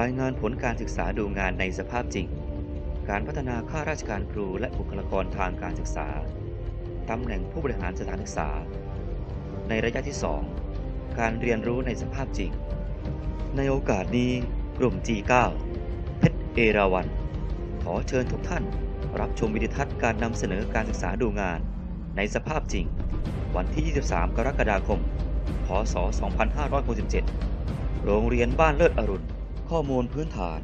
รายงานผลการศึกษาดูงานในสภาพจริง การพัฒนาข้าราชการครูและบุคลากรทางการศึกษา ตำแหน่งผู้บริหารสถานศึกษา ในระยะที่ 2 การเรียนรู้ในสภาพจริง ในโอกาสนี้กลุ่ม G9 เพชรเอราวัน ขอเชิญทุกท่าน รับชมวิดีทัศน์การนำเสนอการศึกษาดูงาน ในสภาพจริง วันที่ 23 กรกฎาคม พศ 2567 โรงเรียนบ้านเลิศอรุณ ข้อมูลพื้นฐาน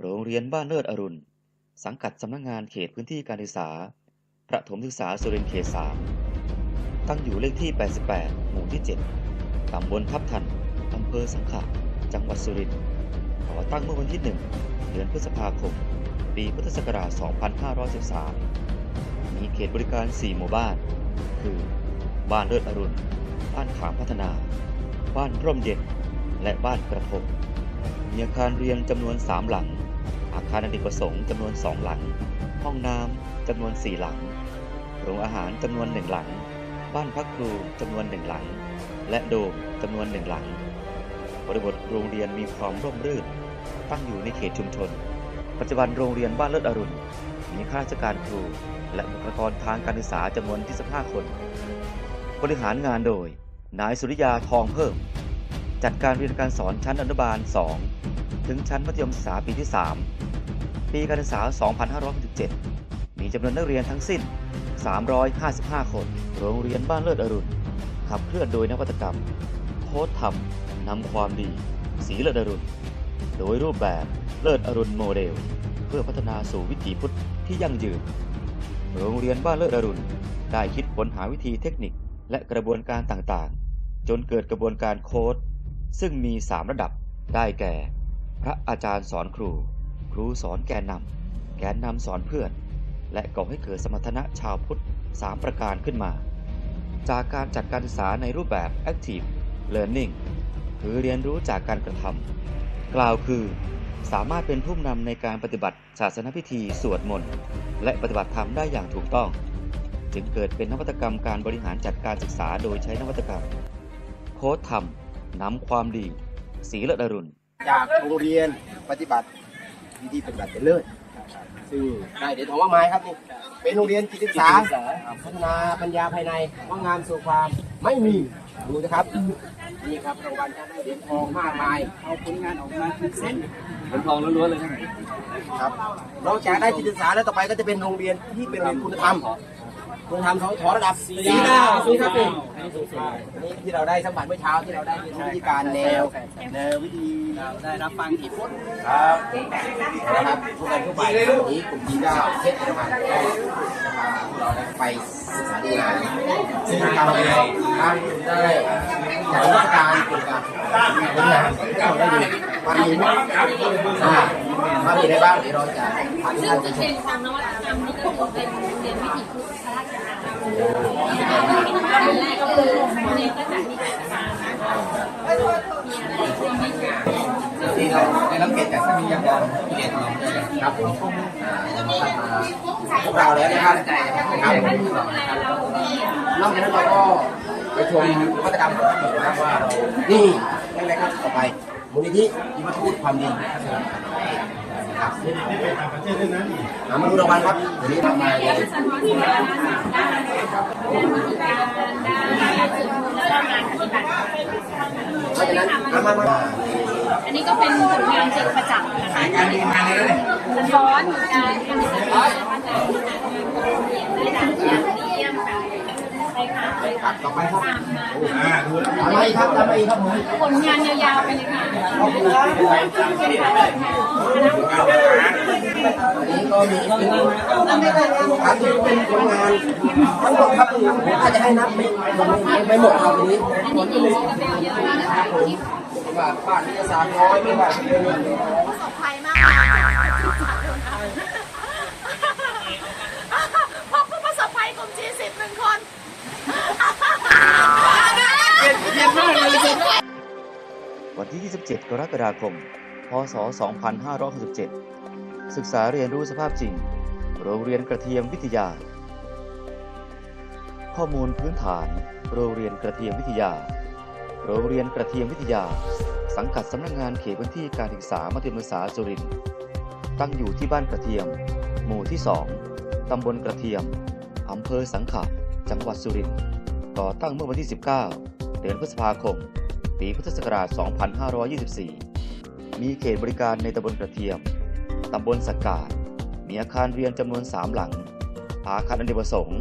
โรงเรียนบ้านเลิศอรุณ สังกัดสำนักงานเขตพื้นที่การศึกษา ประถมศึกษาสุรินทร์เขต 3 ตั้งอยู่เลขที่ 88 หมู่ที่ 7 ตำบลทับทัน อำเภอสังขะ จังหวัดสุรินทร์ ก่อตั้งเมื่อวันที่ 1 เดือนพฤษภาคม ปีพุทธศักราช 2513 มีเขตบริการ 4 หมู่บ้าน คือ บ้านเลิศอรุณ บ้านขามพัฒนา บ้านร่มเย็นและบ้านกระทง มีอาคารเรียนจำนวน 3 หลัง อาคารอเนกประสงค์จำนวน 2 หลัง ห้องน้ำจำนวน 4 หลัง โรงอาหารจำนวน 1 หลัง บ้านพักครูจำนวน 1 หลัง และโดมจำนวน 1 หลัง บริบทโรงเรียนมีความร่มรื่น ตั้งอยู่ในเขตชุมชน ปัจจุบันโรงเรียนบ้านเลิศอรุณ มีข้าราชการครู และบุคลากรทางการศึกษาจำนวน25คน บริหารงานโดย นายสุริยาทองเพิ่มจัดการเรียนการสอนชั้นอนุบาล 2 ถึงชั้นมัธยมศึกษาปีที่ 3 ปีการศึกษา 2567 มีจำนวนนักเรียนทั้งสิ้น 355 คน โรงเรียนบ้านเลิศอรุณ ขับเคลื่อนโดยนวัตกรรม โค้ดธรรมนำความดี สีเลิศอรุณ โดยรูปแบบเลิศอรุณโมเดล เพื่อพัฒนาสู่วิถีพุทธที่ยั่งยืน โรงเรียนบ้านเลิศอรุณ ได้คิดค้นหาวิธีเทคนิคและกระบวนการต่างๆ จนเกิดกระบวนการโค้ดซึ่งมี 3 ระดับได้แก่ พระอาจารย์สอนครู ครูสอนแกนนำแกนนำสอนเพื่อน และก่อให้เกิดสมรรถนะชาวพุทธ 3 ประการขึ้นมา จากการจัดการศึกษาในรูปแบบ Active Learning คือเรียนรู้จากการกระทำกล่าวคือสามารถเป็นผู้นำในการปฏิบัติศาสนพิธีสวดมนต์และปฏิบัติธรรมได้อย่างถูกต้อง จึงเกิดเป็นนวัตกรรมการบริหารจัดการศึกษาโดยใช้นวัตกรรม โค้ดธรรมนำความดีสีเลิศอรุณ จากโรงเรียนปฏิบัติวิธีปฏิบัติเป็นเลิศซึ่งได้เหรียญทองมากมายครับนี่เป็นโรงเรียนจิตศึกษาพัฒนาปัญญาภายในว่างงานสู่ความไม่มีดูนะครับนี่ครับรางวัลครับเหรียญทองมากมายเอาผลงานออกมาเส้นเหรียญทองล้วนๆเลยครับครับนอกจากได้จิตศึกษาแล้วต่อไปก็จะเป็นโรงเรียนที่เป็นโรงเรียนคุณธรรม คุณธรรมของถอระดับสีดาวสีครับผมนี่ที่เราได้สัมผัสเมื่อเช้าที่เราได้เรียนรู้วิธีการแนวแนววิธีได้รับฟังเหตุผลครับนะครับทุกคนทุกฝ่ายวันนี้กลุ่มทีก็เทศประมาณเราได้ไปศึกษาดูงานซึ่งเราได้การได้ จากราชการเกี่ยวกับผลงานที่เราได้ดูวันนี้อ่าว่ามีอะไรบ้างเดี๋ยวเราจะพาทุกซึ่งท่านไปจะชเป็มนความนวัตกรรมนี่ก็คือเป็นเรียนวิถีพุทธพระราชทานอันแรกก็คือเรียนตั้การศึกษานะคะมีอะไรที่ไม่ทราบที่เราได้รับเกียรติจากท่านวิทยากรที่เรียนของเราครับผมอ่าท่านมาพวกเราแล้วนะครับครับนอกจากนั้นเราก็ ชมนวัตกรรมของเรานะครับว่าเรานี่นั่นแหละครับต่อไปมูลนิธิอิวัตพูดความดีครับอ่ามาดูรางวัลครับวันนี้ทำมาเรียนะท้อนที่ว่าด้านวิธีการด้านสืบวนและด้านงาเพราะฉะนั้นมามาอันนี้ก็เป็นผลงานจริงประจักษ์นะคะการเรียนงานเลยสะท้อนการทำสื่อว่าการพัฒนางานได้ดังอย่างดีเยี่ยมค่ะใช่ ครับต่อไปครับตามมาทำไมครับทำไมครับผมผลงานยาวๆไปเลยค่ะขอบคุณครับวันนี้ก็มีเป็นครับที่เป็นผลงานทั้งหมดครับผมอาจจะให้นับไม่ไม่ไม่หมดครับวันนี้อันนี้ดีก็เป็นเยอะแล้วนะคะที่ว่าบ้านวิทยาศาสตร์น้อยไม่ว่าจะเป็นประสบภัยมาก ที่ 27 กรกฎาคม พศ 2567 ศึกษาเรียนรู้สภาพจริง โรงเรียนกระเทียมวิทยา ข้อมูลพื้นฐาน โรงเรียนกระเทียมวิทยา โรงเรียนกระเทียมวิทยา สังกัดสำนักงานเขตพื้นที่การศึกษามัธยมศึกษาสุรินทร์ตั้งอยู่ที่บ้านกระเทียม หมู่ที่ 2 ตำบลกระเทียม อำเภอสังขะ จังหวัดสุรินทร์ ก่อตั้งเมื่อวันที่ 19 เดือนพฤษภาคม ปีพุทธศักราช 2524 มีเขตบริการในตำบลกระเทียม ตำบลสกกาด มีอาคารเรียนจำนวน 3 หลัง อาคารอเนกประสงค์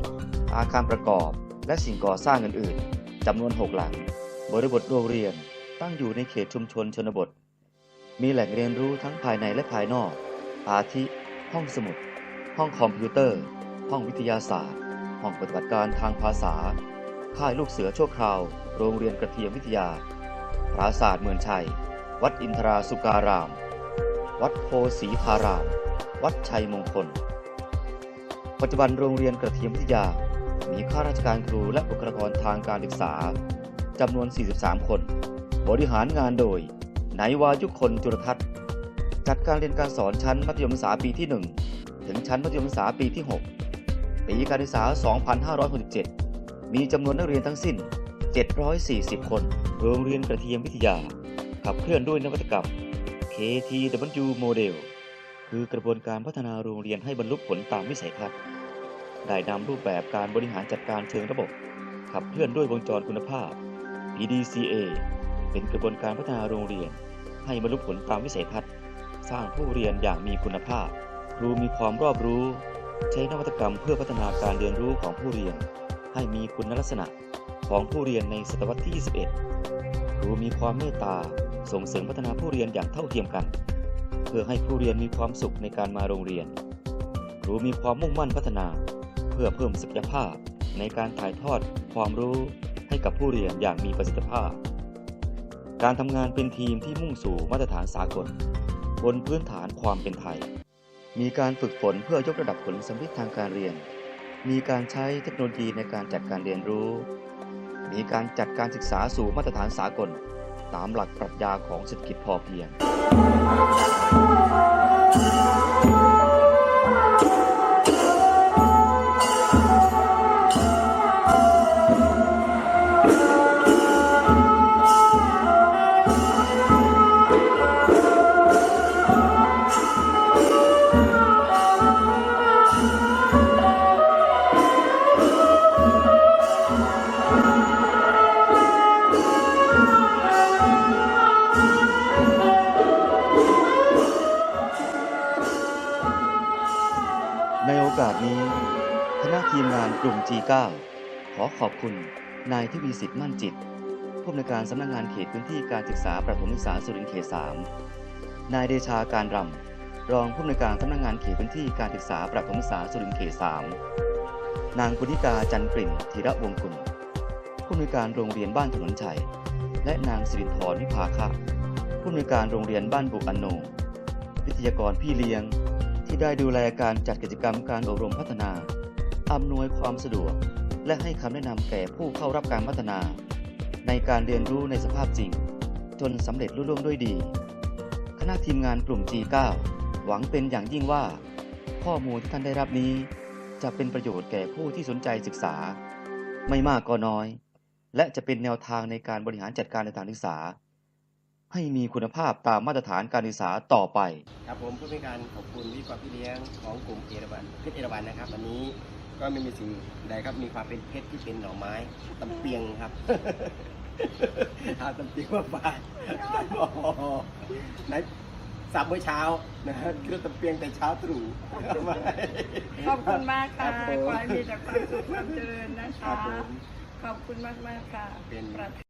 อาคารประกอบ และสิ่งก่อสร้างอื่นๆ จำนวน 6 หลัง บริบทโรงเรียนตั้งอยู่ในเขตชุมชนชนบท มีแหล่งเรียนรู้ทั้งภายในและภายนอก อาทิ ห้องสมุด ห้องคอมพิวเตอร์ ห้องวิทยาศาสตร์ ห้องปฏิบัติการทางภาษา ค่ายลูกเสือชั่วคราว โรงเรียนกระเทียมวิทยา ปราสาทเมืองชัย วัดอินทราสุการาม วัดโพสีธาราม วัดชัยมงคล ปัจจุบันโรงเรียนกระเทียมวิทยา มีข้าราชการครูและบุคลากรทางการศึกษาจำนวน 43 คน บริหารงานโดยนายวายุคนจุลทัศน์ จัดการเรียนการสอนชั้นมัธยมศึกษาปีที่ 1 ถึงชั้นมัธยมศึกษาปีที่ 6 ปีการศึกษา 2567 มีจำนวนนักเรียนทั้งสิ้น 740 คน โรงเรียนกระเทียมวิทยา ขับเคลื่อนด้วยนวัตกรรม KTW Model คือกระบวนการพัฒนาโรงเรียนให้บรรลุผลตามวิสัยทัศน์ ได้นำรูปแบบการบริหารจัดการเชิงระบบ ขับเคลื่อนด้วยวงจรคุณภาพ PDCA เป็นกระบวนการพัฒนาโรงเรียน ให้บรรลุผลตามวิสัยทัศน์ สร้างผู้เรียนอย่างมีคุณภาพ ครูมีความรอบรู้ ใช้นวัตกรรมเพื่อพัฒนาการเรียนรู้ของผู้เรียน ให้มีคุณลักษณะของผู้เรียนในศตวรรษที่ 21 ครูมีความเมตตาส่งเสริมพัฒนาผู้เรียนอย่างเท่าเทียมกัน เพื่อให้ผู้เรียนมีความสุขในการมาโรงเรียน ครูมีความมุ่งมั่นพัฒนา เพื่อเพิ่มศักยภาพในการถ่ายทอดความรู้ให้กับผู้เรียนอย่างมีประสิทธิภาพ การทำงานเป็นทีมที่มุ่งสู่มาตรฐานสากล บนพื้นฐานความเป็นไทย มีการฝึกฝนเพื่อยกระดับผลสำเร็จทางการเรียน มีการใช้เทคโนโลยีในการจัดการเรียนรู้ มีการจัดการศึกษาสู่มาตรฐานสากล ตามหลักปรัชญาของเศรษฐกิจพอเพียง ในโอกาสนี้คณะทีมงานกลุ่ม G9 ขอขอบคุณนายทวีสิทธิ์มั่นจิต ผู้อำนวยการสำนักงานเขตพื้นที่การศึกษาประถมศึกษาสุรินทร์เขต 3 นายเดชาการรำรองผู้อำนวยการสำนักงานเขตพื้นที่การศึกษาประถมศึกษาสุรินทร์เขต 3 นางกุณิกาจันกลิ่นธีระวงกุลผู้อำนวยการโรงเรียนบ้านถนนชัย และนางสิรินทรวิภาคะผู้อำนวยการโรงเรียนบ้านบุกอันโนวิทยากรพี่เลี้ยง ที่ได้ดูแลการจัดกิจกรรมการอบรมพัฒนา อำนวยความสะดวก และให้คำแนะนำแก่ผู้เข้ารับการพัฒนา ในการเรียนรู้ในสภาพจริง จนสำเร็จรุ่ล่วงด้วยดี คณะทีมงานกลุ่ม G9 หวังเป็นอย่างยิ่งว่า ข้อมูลที่ท่านได้รับนี้ จะเป็นประโยชน์แก่ผู้ที่สนใจศึกษา ไม่มากก็น้อย และจะเป็นแนวทางในการบริหารจัดการในทางศึกษา ให้มีคุณภาพตามมาตรฐานการศึกษาต่อไป ครับผมเพื่อเป็นการขอบคุณวิกรพี่เลี้ยงของกลุ่มเอราวันเพชรเอราวันนะครับวันนี้ก็ไม่มีสิ่งใดครับมีความเป็นเพชรที่เป็นหน่อไม้ตำเปียงครับทาตำเปียงมาบาดโอ้โหไหนสับเมื่อเช้านะฮะคือตำเปียงแต่เช้าตรู่ขอบคุณมากค่ะรับผมขอให้มีแต่ความสุขความเจริญนะครัคะบผมขอบคุณมากมากๆค่ะเป็นประ